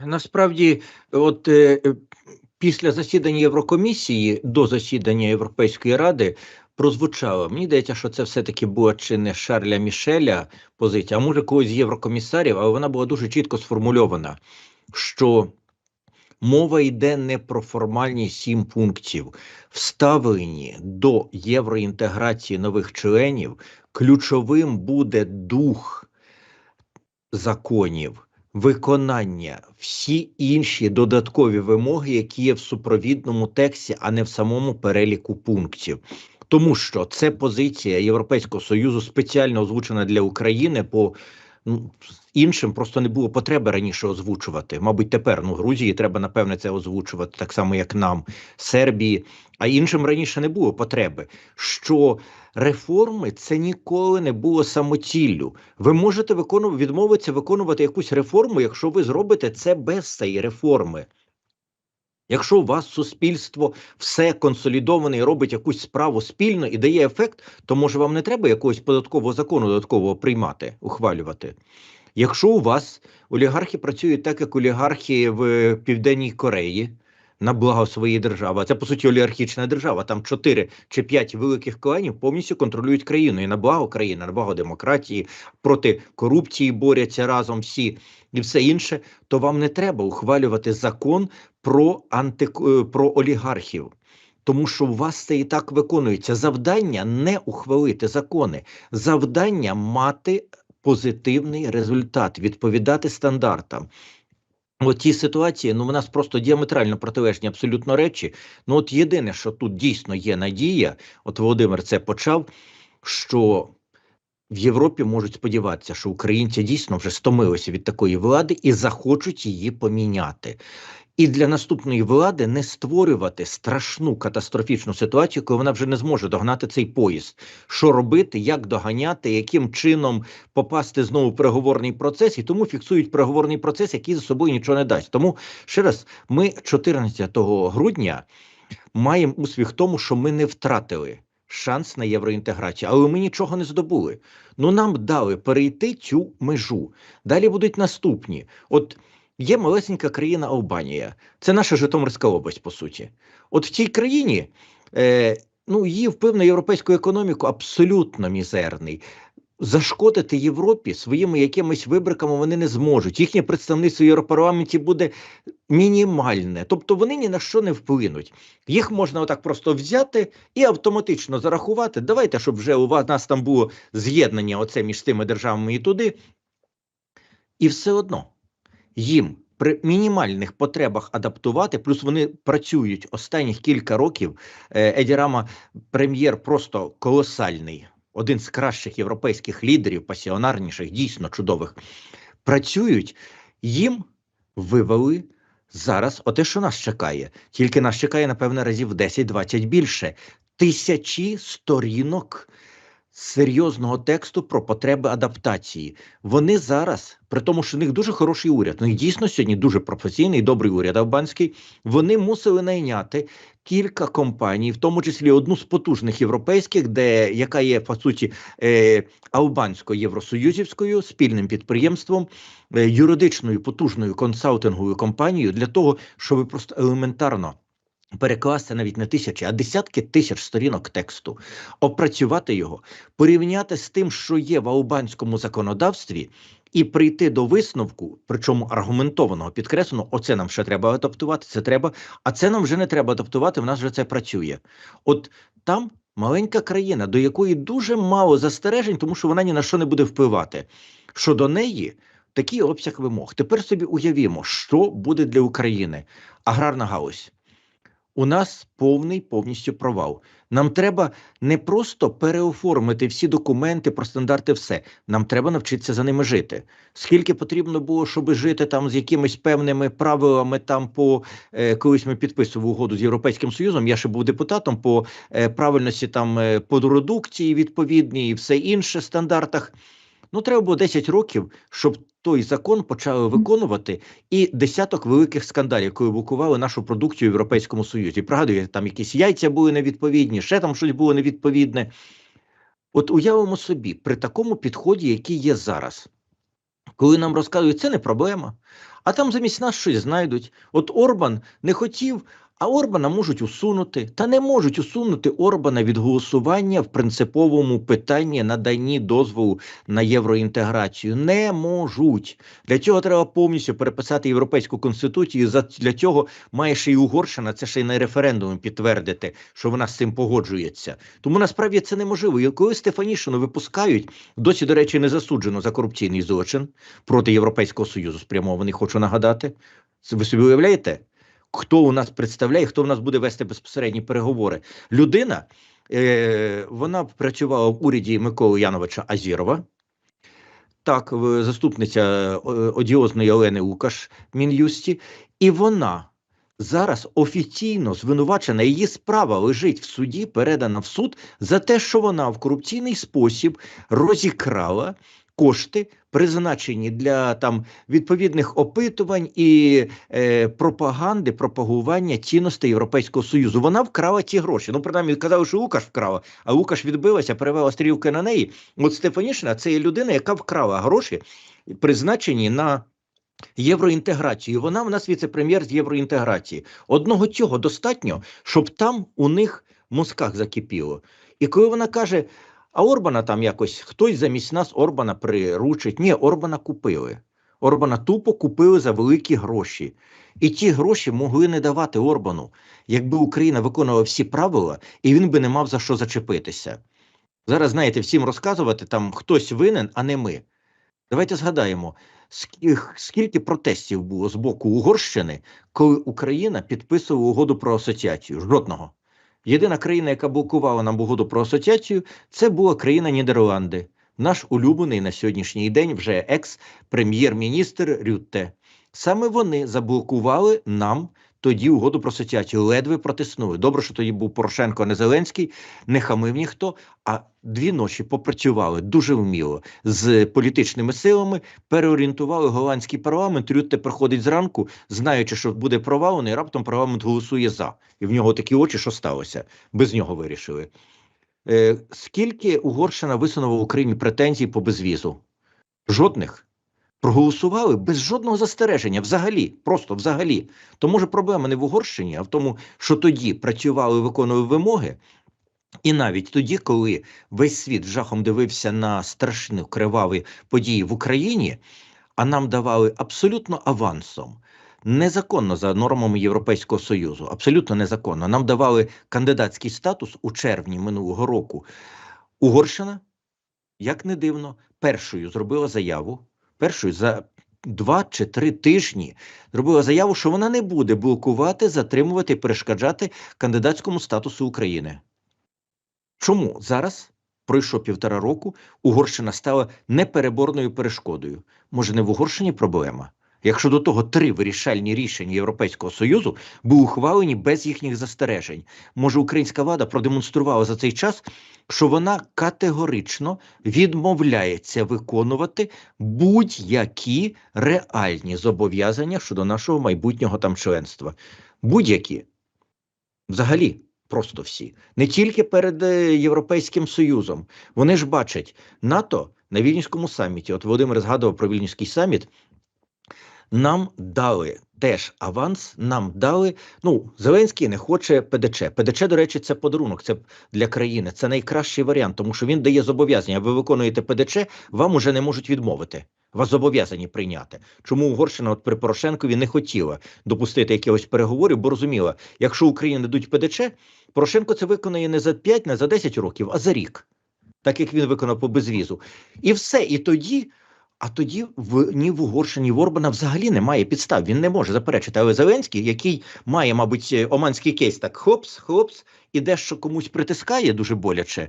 Насправді, от е, після засідання Єврокомісії до засідання Європейської ради прозвучало. Мені здається, що це все-таки була чи не Шарля Мішеля позиція, а може когось з єврокомісарів, але вона була дуже чітко сформульована, що мова йде не про формальні сім пунктів, вставлені до євроінтеграції нових членів. Ключовим буде дух законів виконання всі інші додаткові вимоги, які є в супровідному тексті, а не в самому переліку пунктів. Тому що це позиція Європейського союзу спеціально озвучена для України по ну, іншим просто не було потреби раніше озвучувати. Мабуть, тепер ну Грузії треба напевне це озвучувати, так само як нам, Сербії, а іншим раніше не було потреби. Що реформи це ніколи не було самоціллю. Ви можете виконувати відмовитися виконувати якусь реформу, якщо ви зробите це без цієї реформи. Якщо у вас суспільство все консолідоване і робить якусь справу спільно і дає ефект, то може вам не треба якогось податкового закону додаткового приймати, ухвалювати. Якщо у вас олігархи працюють так, як олігархи в Південній Кореї, на благо своєї держави, це по суті олігархічна держава. Там чотири чи п'ять великих кланів повністю контролюють країну і на благо країни, на благо демократії, проти корупції борються разом всі і все інше, то вам не треба ухвалювати закон про анти... Е, про олігархів. Тому що у вас це і так виконується завдання не ухвалити закони, завдання мати позитивний результат, відповідати стандартам. От ті ситуації, ну в нас просто діаметрально протилежні абсолютно речі. Ну, от єдине, що тут дійсно є надія, от Володимир це почав, що в Європі можуть сподіватися, що українці дійсно вже стомилися від такої влади і захочуть її поміняти. І для наступної влади не створювати страшну катастрофічну ситуацію, коли вона вже не зможе догнати цей поїзд. Що робити, як доганяти, яким чином попасти знову в переговорний процес, і тому фіксують переговорний процес, який за собою нічого не дасть. Тому ще раз, ми 14 грудня маємо успіх в тому, що ми не втратили шанс на євроінтеграцію, але ми нічого не здобули. Ну нам дали перейти цю межу. Далі будуть наступні. От є малесенька країна Албанія, це наша Житомирська область, по суті. От в цій країні. Е, Ну, її вплив на європейську економіку абсолютно мізерний зашкодити Європі своїми якимись вибриками вони не зможуть. Їхнє представництво в Європарламенті буде мінімальне, тобто вони ні на що не вплинуть. Їх можна отак просто взяти і автоматично зарахувати. Давайте, щоб вже у нас там було з'єднання оце між тими державами і туди. І все одно їм. При мінімальних потребах адаптувати, плюс вони працюють останніх кілька років. Е, Еді Рама прем'єр просто колосальний один з кращих європейських лідерів, пасіонарніших, дійсно чудових, працюють, їм вивели зараз оте, що нас чекає. Тільки нас чекає, напевно, разів 10-20 більше. Тисячі сторінок серйозного тексту про потреби адаптації. Вони зараз, при тому, що в них дуже хороший уряд, ну і дійсно сьогодні дуже професійний, добрий уряд Албанський. Вони мусили найняти кілька компаній, в тому числі одну з потужних європейських, де яка є по суті е, албансько-євросоюзівською спільним підприємством, е, юридичною потужною консалтинговою компанією для того, щоб просто елементарно. Перекласти навіть не тисячі, а десятки тисяч сторінок тексту, опрацювати його, порівняти з тим, що є в албанському законодавстві, і прийти до висновку, причому аргументованого підкреслено, оце нам ще треба адаптувати, це треба, а це нам вже не треба адаптувати. В нас вже це працює. От там маленька країна, до якої дуже мало застережень, тому що вона ні на що не буде впливати. Щодо неї. Такий обсяг вимог. Тепер собі уявімо, що буде для України аграрна галузь у нас повний повністю провал. Нам треба не просто переоформити всі документи про стандарти, все нам треба навчитися за ними жити. Скільки потрібно було, щоб жити там з якимись певними правилами, там по е, колись ми підписували угоду з європейським союзом. Я ще був депутатом по е, правильності там е, продукції відповідній і все інше стандартах. Ну, треба було 10 років, щоб той закон почали виконувати, і десяток великих скандалів, коли блокували нашу продукцію в Європейському Союзі. Пригадую, там якісь яйця були невідповідні, ще там щось було невідповідне. От уявимо собі, при такому підході, який є зараз, коли нам розказують, це не проблема, а там замість нас щось знайдуть. От Орбан не хотів, а Орбана можуть усунути. Та не можуть усунути Орбана від голосування в принциповому питанні наданні дозволу на євроінтеграцію. Не можуть. Для цього треба повністю переписати європейську конституцію. Для цього має ще й Угорщина, це ще й на референдумі підтвердити, що вона з цим погоджується. Тому насправді це неможливо. І коли Стефанішину випускають, досі, до речі, не засуджено за корупційний злочин проти Європейського Союзу спрямований, хочу нагадати. Ви собі уявляєте? Хто у нас представляє, хто у нас буде вести безпосередні переговори? Людина, е, вона працювала в уряді Миколи Яновича Азірова. Так, заступниця е, одіозної Олени Лукаш Мін'юсті, і вона зараз офіційно звинувачена. Її справа лежить в суді, передана в суд за те, що вона в корупційний спосіб розікрала кошти, призначені для там відповідних опитувань і е, пропаганди, пропагування цінностей Європейського Союзу. Вона вкрала ті гроші. Ну, принаймні, казали, що Лукаш вкрала, а Лукаш відбилася, перевела стрілки на неї. От Стефанішина це є людина, яка вкрала гроші, призначені на. Євроінтеграцію. Вона в нас віце-прем'єр з євроінтеграції. Одного цього достатньо, щоб там у них в мозках закипіло. І коли вона каже: а Орбана там якось хтось замість нас Орбана приручить. Ні, Орбана купили. Орбана тупо купили за великі гроші. І ті гроші могли не давати Орбану, якби Україна виконувала всі правила, і він би не мав за що зачепитися. Зараз, знаєте, всім розказувати, там хтось винен, а не ми. Давайте згадаємо, скільки протестів було з боку Угорщини, коли Україна підписувала угоду про асоціацію. Жодного. Єдина країна, яка блокувала нам угоду про асоціацію, це була країна Нідерланди. Наш улюблений на сьогоднішній день вже екс-прем'єр-міністр Рютте. Саме вони заблокували нам тоді угоду про асоціацію. Ледве протиснули. Добре, що тоді був Порошенко, а не Зеленський, не хамив ніхто. А дві ночі попрацювали дуже вміло з політичними силами, переорієнтували голландський парламент. Рютте приходить зранку, знаючи, що буде провалений, раптом парламент голосує за. І в нього такі очі, що сталося. Без нього вирішили. Е, скільки Угорщина висунула в Україні претензій по безвізу? Жодних. Проголосували без жодного застереження, взагалі, просто взагалі. То може проблема не в Угорщині, а в тому, що тоді працювали, виконували вимоги, і навіть тоді, коли весь світ жахом дивився на страшні криваві події в Україні, а нам давали абсолютно авансом, незаконно за нормами Європейського Союзу, абсолютно незаконно. Нам давали кандидатський статус у червні минулого року. Угорщина, як не дивно, першою зробила заяву, першою за два чи три тижні зробила заяву, що вона не буде блокувати, затримувати і перешкоджати кандидатському статусу України. Чому зараз, пройшло півтора року, Угорщина стала непереборною перешкодою? Може, не в Угорщині проблема? Якщо до того три вирішальні рішення Європейського Союзу були ухвалені без їхніх застережень, може українська влада продемонструвала за цей час, що вона категорично відмовляється виконувати будь-які реальні зобов'язання щодо нашого майбутнього там членства. Будь-які. Взагалі, просто всі. Не тільки перед е, Європейським Союзом. Вони ж бачать НАТО на Вільнюському саміті. От Володимир згадував про Вільнюський саміт. Нам дали теж аванс, нам дали. Ну, Зеленський не хоче ПДЧ. ПДЧ, до речі, це подарунок. Це для країни. Це найкращий варіант, тому що він дає зобов'язання. Ви виконуєте ПДЧ, вам уже не можуть відмовити. Вас зобов'язані прийняти. Чому Угорщина от при Порошенкові не хотіла допустити якихось переговорів, бо розуміла, якщо Україні дадуть ПДЧ, Порошенко це виконає не за 5, не за 10 років, а за рік, так як він виконав по безвізу. І все. І тоді. А тоді в ні в Угорщині в Орбана взагалі немає підстав. Він не може заперечити. Але Зеленський, який має, мабуть, е, оманський кейс, так хопс, хопс, і дещо комусь притискає дуже боляче.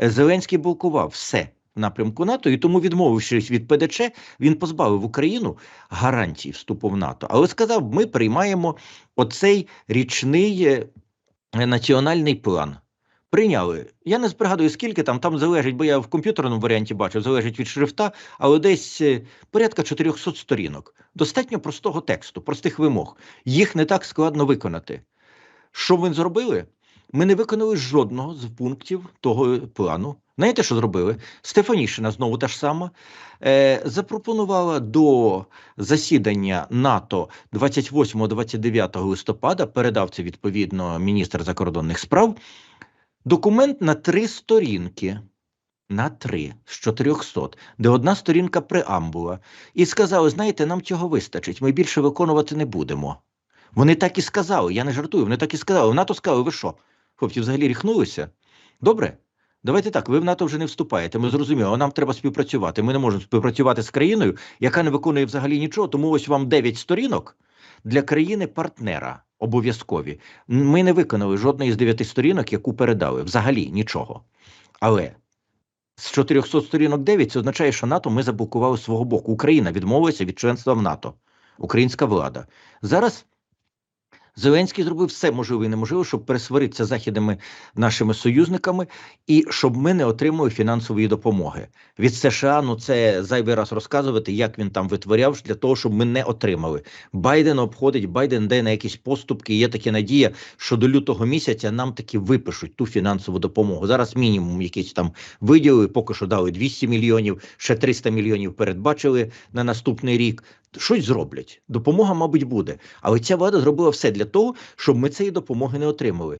е, Зеленський блокував все в напрямку НАТО, і тому, відмовившись від ПДЧ, він позбавив Україну гарантій вступу в НАТО. Але сказав: ми приймаємо оцей річний е, національний план. Прийняли. Я не пригадую, скільки там, там залежить, бо я в комп'ютерному варіанті бачив, залежить від шрифта, але десь е, порядка 400 сторінок. Достатньо простого тексту, простих вимог. Їх не так складно виконати. Що ви зробили? Ми не виконали жодного з пунктів того плану. Знаєте, що зробили? Стефанішина знову та ж сама е, запропонувала до засідання НАТО 28-29 листопада, передав це відповідно міністр закордонних справ. Документ на три сторінки. На три з 400, де одна сторінка преамбула. І сказали: знаєте, нам цього вистачить, ми більше виконувати не будемо. Вони так і сказали, я не жартую, вони так і сказали. В НАТО сказали, ви що? Хлопці, взагалі ріхнулися? Добре? Давайте так, ви в НАТО вже не вступаєте. Ми зрозуміли, нам треба співпрацювати. Ми не можемо співпрацювати з країною, яка не виконує взагалі нічого. Тому ось вам 9 сторінок для країни-партнера обов'язкові. Ми не виконали жодної з дев'яти сторінок, яку передали. Взагалі нічого. Але з 400 сторінок 9 це означає, що НАТО ми заблокували свого боку. Україна відмовилася від членства в НАТО. Українська влада. Зараз Зеленський зробив все можливе і неможливе, щоб пересваритися західними нашими союзниками і щоб ми не отримали фінансової допомоги від США. Ну це зайвий раз розказувати, як він там витворяв для того, щоб ми не отримали. Байден обходить, Байден йде на якісь поступки. Є така надія, що до лютого місяця нам таки випишуть ту фінансову допомогу. Зараз мінімум якийсь там виділили, поки що дали 200 мільйонів, ще 300 мільйонів передбачили на наступний рік. Щось зроблять. Допомога, мабуть, буде. Але ця влада зробила все для того, щоб ми цієї допомоги не отримали.